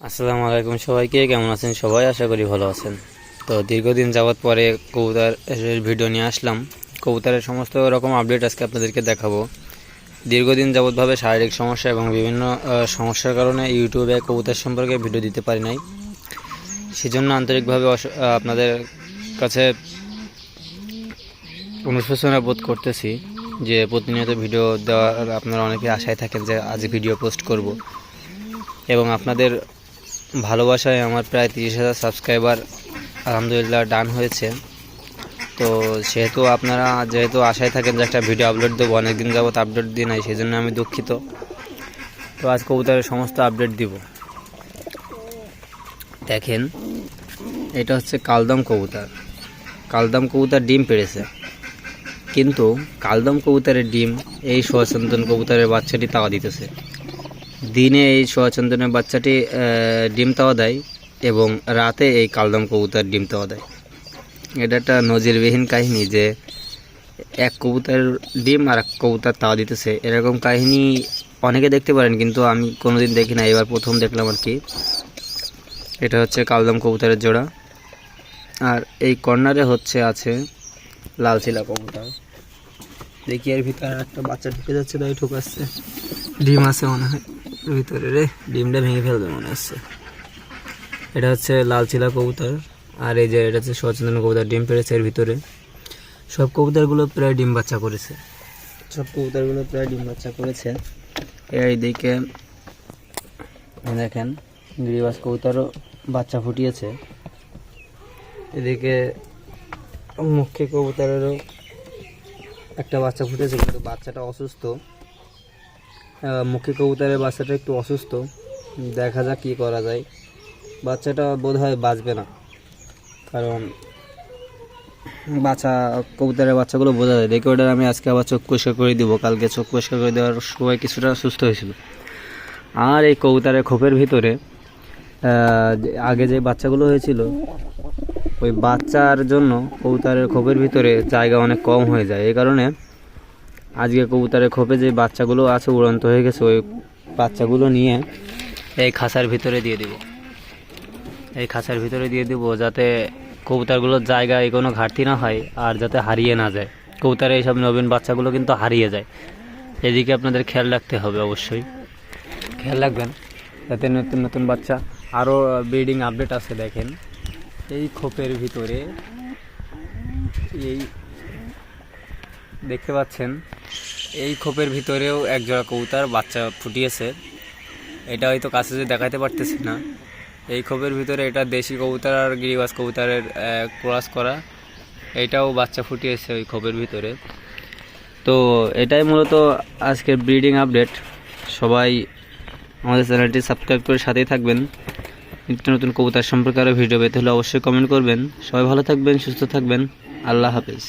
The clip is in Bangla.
আসসালামু আলাইকুম সবাইকে, কেমন আছেন সবাই? আশা করি ভালো আছেন। তো দীর্ঘদিন যাবৎ পরে কবুতর ভিডিও নিয়ে আসলাম। কবুতরের সমস্ত রকম আপডেট আজকে আপনাদেরকে দেখাবো। দীর্ঘদিন যাবৎভাবে শারীরিক সমস্যা এবং বিভিন্ন সমস্যার কারণে ইউটিউবে কবুতর সম্পর্কে ভিডিও দিতে পারি নাই। সেজন্য আন্তরিকভাবে আপনাদের কাছে অনুশোচনা বোধ করতেছি যে প্রতিনিয়ত ভিডিও দেওয়ার আপনারা অনেকে আশায় থাকেন যে আজ ভিডিও পোস্ট করব। এবং আপনাদের ভালোবাসায় আমার প্রায় তিরিশ হাজার সাবস্ক্রাইবার আলহামদুলিল্লাহ ডান হয়েছে। তো সেহেতু আপনারা, যেহেতু আশায় থাকেন যে একটা ভিডিও আপলোড দেবো, অনেকদিন যাবত আপডেট দিই নাই সেই জন্য আমি দুঃখিত। তো আজ কবুতরের সমস্ত আপডেট দিব। দেখেন, এটা হচ্ছে কালদম কবুতর। কালদম কবুতর ডিম পেড়েছে। কিন্তু কালদম কবুতরের ডিম এই সোয়াচন্দন কবুতরের বাচ্চাটি তাওয়া দিতেছে। দিনে এই সোয়াচন্দনের বাচ্চাটি ডিম তাওয়া দেয় এবং রাতে এই কালদম কবুতর ডিম তাওয়া দেয়। এটা একটা নজিরবিহীন কাহিনী যে এক কবুতর ডিম আর এক কবুতর তাওয়া দিতেছে। এরকম কাহিনী অনেকে দেখতে পারেন, কিন্তু আমি কোনোদিন দেখি না এবার প্রথম দেখলাম আর কি। এটা হচ্ছে কালদম কবুতরের জোড়া। আর এই কর্নারে হচ্ছে, আছে লাল শিলা কবুতর। দেখি এর ভিতরে একটা বাচ্চা ঢুকে যাচ্ছে, তাই ঢুকাচ্ছে। ডিম আছে মনে হয়। ভিতরে রে। ডিমটা ভেঙে ফেলবে মনে হচ্ছে। এটা হচ্ছে লাল চিলা কবুতর। আর এই যে এটা হচ্ছে সচেতন কবুতর ডিম পেড়েছে এর ভিতরে। সব কবুতরগুলো প্রায় ডিম বাচ্চা করেছে। সব কবুতরগুলো প্রায় ডিম বাচ্চা করেছে। এইদিকে দেখেন গিরিবাস কবুতরও বাচ্চা ফুটিয়েছে। এদিকে মুখ্য কবুতরেরও একটা বাচ্চা ফুটেছে কিন্তু বাচ্চাটা অসুস্থ। মুখী কবুতরের বাচ্চাটা একটু অসুস্থ, দেখা যাক কী করা যায়। বাচ্চাটা বোধ হয় বাঁচবে না। কারণ বাচ্চা, কবুতরের বাচ্চাগুলো বোঝা যায়। দেখে ওটার আমি আজকে আবার চোখ পরিষ্কার করে দিব। কালকে চোখ পরিষ্কার করে দেওয়ার সময় কিছুটা সুস্থ হয়েছিল। আর এই কবুতরের খোপের ভিতরে আগে যে বাচ্চাগুলো হয়েছিল, ওই বাচ্চার জন্য কবুতরের খোপের ভিতরে জায়গা অনেক কম হয়ে যায়। এই কারণে আজকে কবুতরের খোপে যে বাচ্চাগুলো আছে উড়ন্ত হয়ে গেছে, ওই বাচ্চাগুলো নিয়ে এই খাঁচার ভিতরে দিয়ে দিব। এই খাঁচার ভিতরে দিয়ে দিব যাতে কবুতরগুলোর জায়গায় কোনো ঘাটতি না হয় আর যাতে হারিয়ে না যায়। কবুতরের এইসব নবীন বাচ্চাগুলো কিন্তু হারিয়ে যায়। এদিকে আপনাদের খেয়াল রাখতে হবে অবশ্যই। খেয়াল রাখবেন, যাতে নতুন নতুন বাচ্চা আরও ব্রিডিং আপডেট আছে দেখেন। এই খোপের ভিতরে এই দেখতে পাচ্ছেন এই খোপের ভিতরেও এক জোড়া কবুতর বাচ্চা ফুটিয়েছে। এটা হয়তো কাছে যে দেখাতে পারতেছি না। এই খোপের ভিতরে এটা দেশি কবুতর আর গিরিবাস কবুতরের ক্রস করা। এটাও বাচ্চা ফুটিয়েছে ওই খোপের ভিতরে। তো এটাই মূলত আজকের ব্রিডিং আপডেট। সবাই আমাদের চ্যানেলটি সাবস্ক্রাইব করে সাথেই থাকবেন। নিত্য নতুন কবুতর সম্পর্কে আরও ভিডিও পেতে হলে অবশ্যই কমেন্ট করবেন। সবাই ভালো থাকবেন, সুস্থ থাকবেন। আল্লাহ হাফেজ।